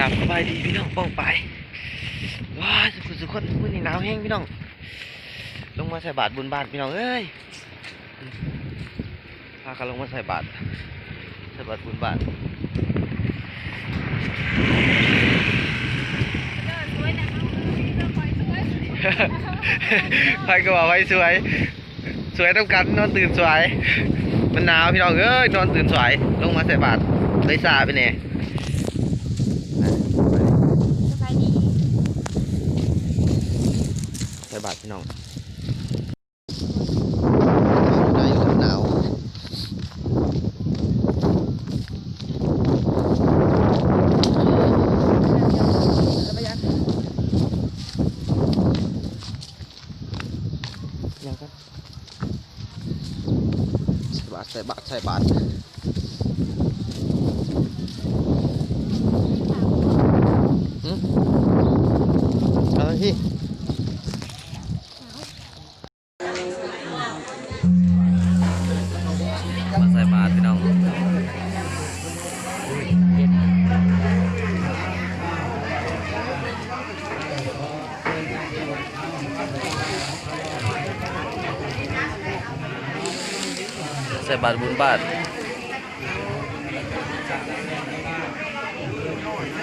กลับสบายดีพี่น้องป้องไปว้าสุขุสุขคนมื้อนี้หนาวแห้งพี่น้อง ลงมาใส่บาตรบุญบาตรพี่น้องเอ้ยพากันลงมาใส่บาตรใส่บาตรบุญบาตรใครก็บอกไว้สวย สวยต้องกันนอนตื่นสวย มันหนาวพี่น้องเอ้ยนอนตื่นสวย ลงมาใส่บาตรเลยซาไปเนี่ย สบายดี ใส่บาตรพี่น้องได้อยู่แล้วหนาวยังครับใส่บาตรใส่บาตรใส่บาต ส่บาตรบุญบาตร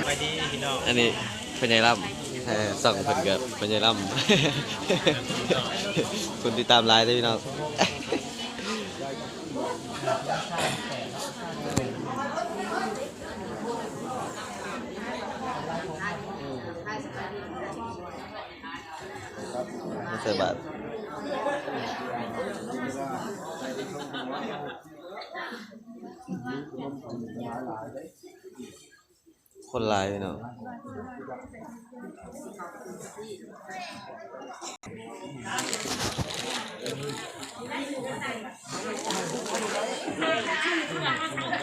ไปดีพี่น้องอันนี้เป็นไงล่ำแค่ส่องเพิ่นเกิดเป็นไงล่ำคุณติดตามไลน์ได้พี่น้องใส่บาตร คนลายพี่น้องโดยสาธุขอสาธุอ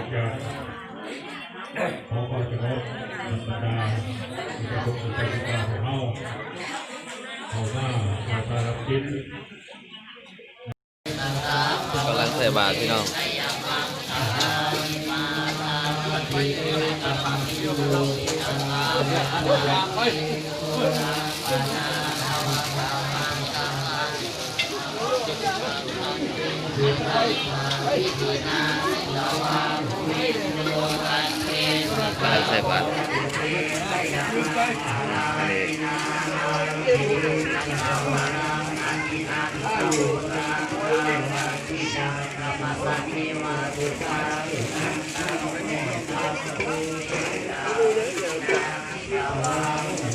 าจารย์ ขอความเจริญบรรดาที่ประสบสุขภาพของเฮาเอาหน้ามาตารับกินกำลังใส่บาตรพี่น้องกำลังใส่บาน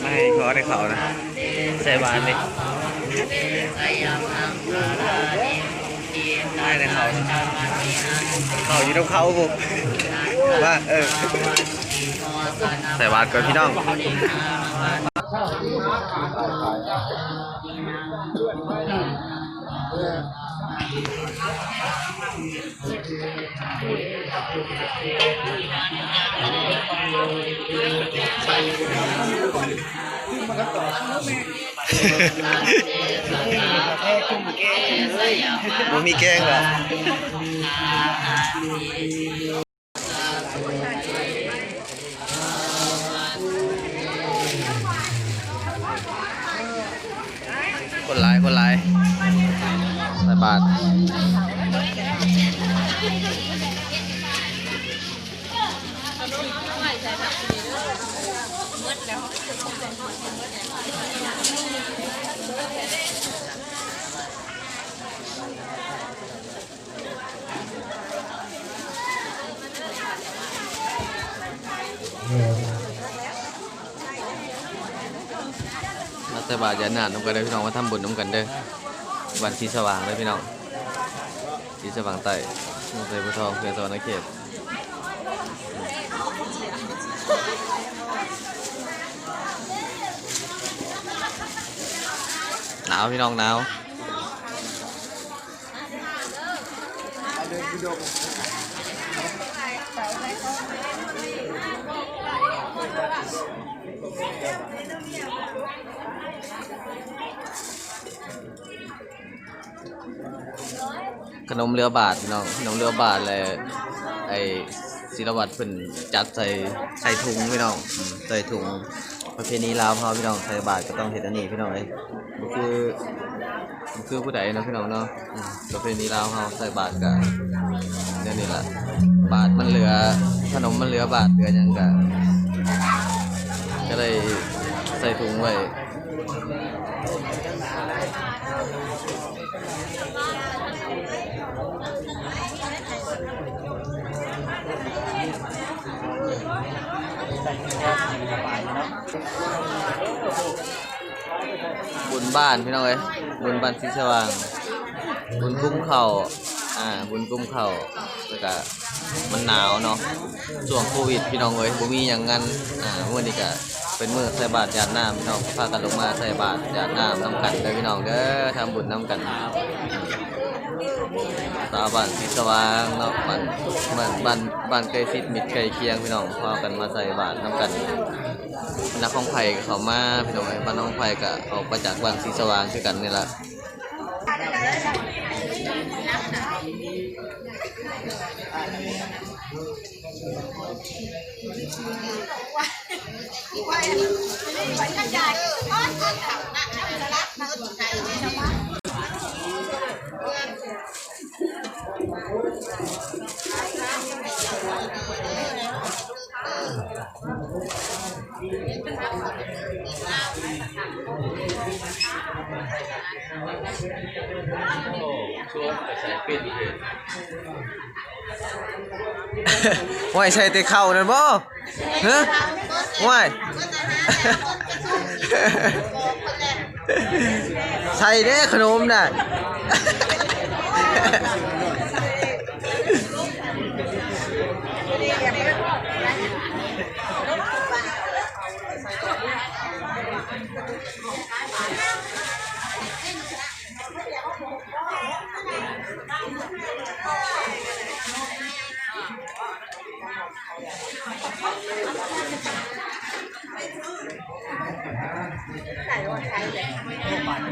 ไม่ขอได้เขานะ ใส่บาตรเลยได้เลยเขาเขาอยู่ตรงเขาผม ว่าเออใส่บาตรก่อนพี่น้องมันมีแกงเหรอ คนร้ายคนร้ายใส่บาทมาใสบาทอย่าหนาดน้ำกันเด้อพี่น้องมาทำบุญน้ำกันเด้อวันที่สว่างเลยพี่น้องที่สว่างใต้เมืองไทยพุทองเขื่อนสวรรณเขตหนาวพี่น้องหนาว ขนมเรือบาทพี่น้องขนมเรือบาทเลยไอศิลวัตรเพิ่นจัดใส่ใส่ถุงพี่น้องอืมใส่ถุงประเพณีลาวเฮาพี่น้องใส่บาทก็ต้องเฮ็ดอันนี้พี่น้องเอ้ยบ่คือบ่คือผู้ใดเนาะพี่น้องเนาะอืมประเพณีลาวเฮาใส่บาทก็เดี๋ยวนี้ล่ะบาทมันเหลือขนมมันเหลือบาทเหลือหยังก็ก็เลยใส่ถุงไว้ บุญบ้านพี่น้องเอ้ยบุญบ้านสีสว่าง บุญกุ้มเข่าอ่า บุญกุ้มเข่าแล้วก็มันหนาวเนาะช่วงโควิดพี่น้องเอ้ยบ่มีหยังงั้นอ่ามื้อนี้ก็เป็นมื้อใส่บาตรหยาดน้ำพี่น้องพากันลงมาใส่บาตรหยาดน้ำนํกันเด้อพี่น้องเด้อทำบุญนํกันสาบ้านสีสว่างเนาะบ้านบ้านบ้านบ้านใกล้ชิดมิตรใกล้เคียงพี่น้องพากันมาใส่บาตรนํกัน นักของไผ่ก็เขามาพี่น้องไอ้บ้านน้องไผ่ก็ออกมาจากบ้านสีสว่างด้วยกันนี่แหละว่า ยใช่แต่เข่านั่นบ่ฮะว่ายใช่เด้ขนมน่ะ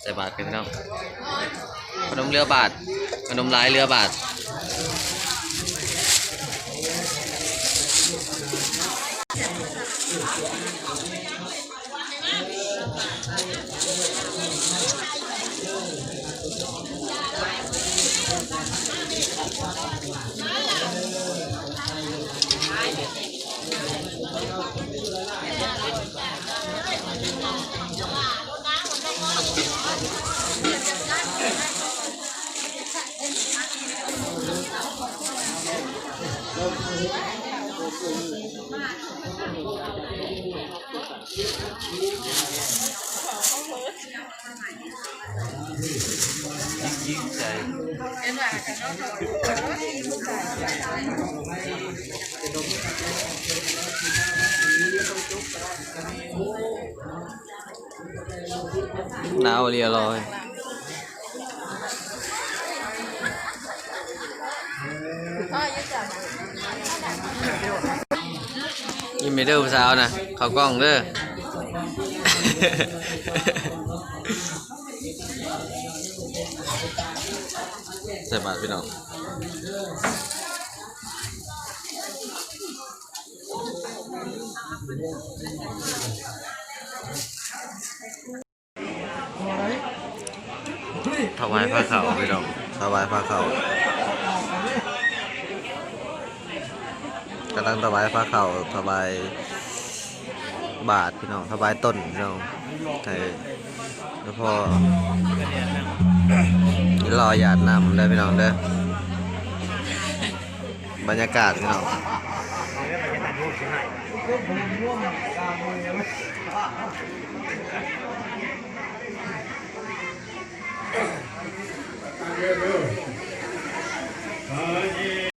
ใส่บาทกันพี่น้องขนมเรือบาทขนมลายเรือบาท ยิ่งใจหนาวเรียลอยยิ้มไม่เด้อผู้สาวนะเขากล้องเด้อ ส่บาทพี่น้องถวายพระเขาพี่น้องถวายพระเขากำลังถวายพระเขาถวายบาทพี่น้องถวายต้นพี่น้องไทยแล้วพอ กินรอหยาดนำได้พี่น้องเด้อบรรยากาศพี่น้อง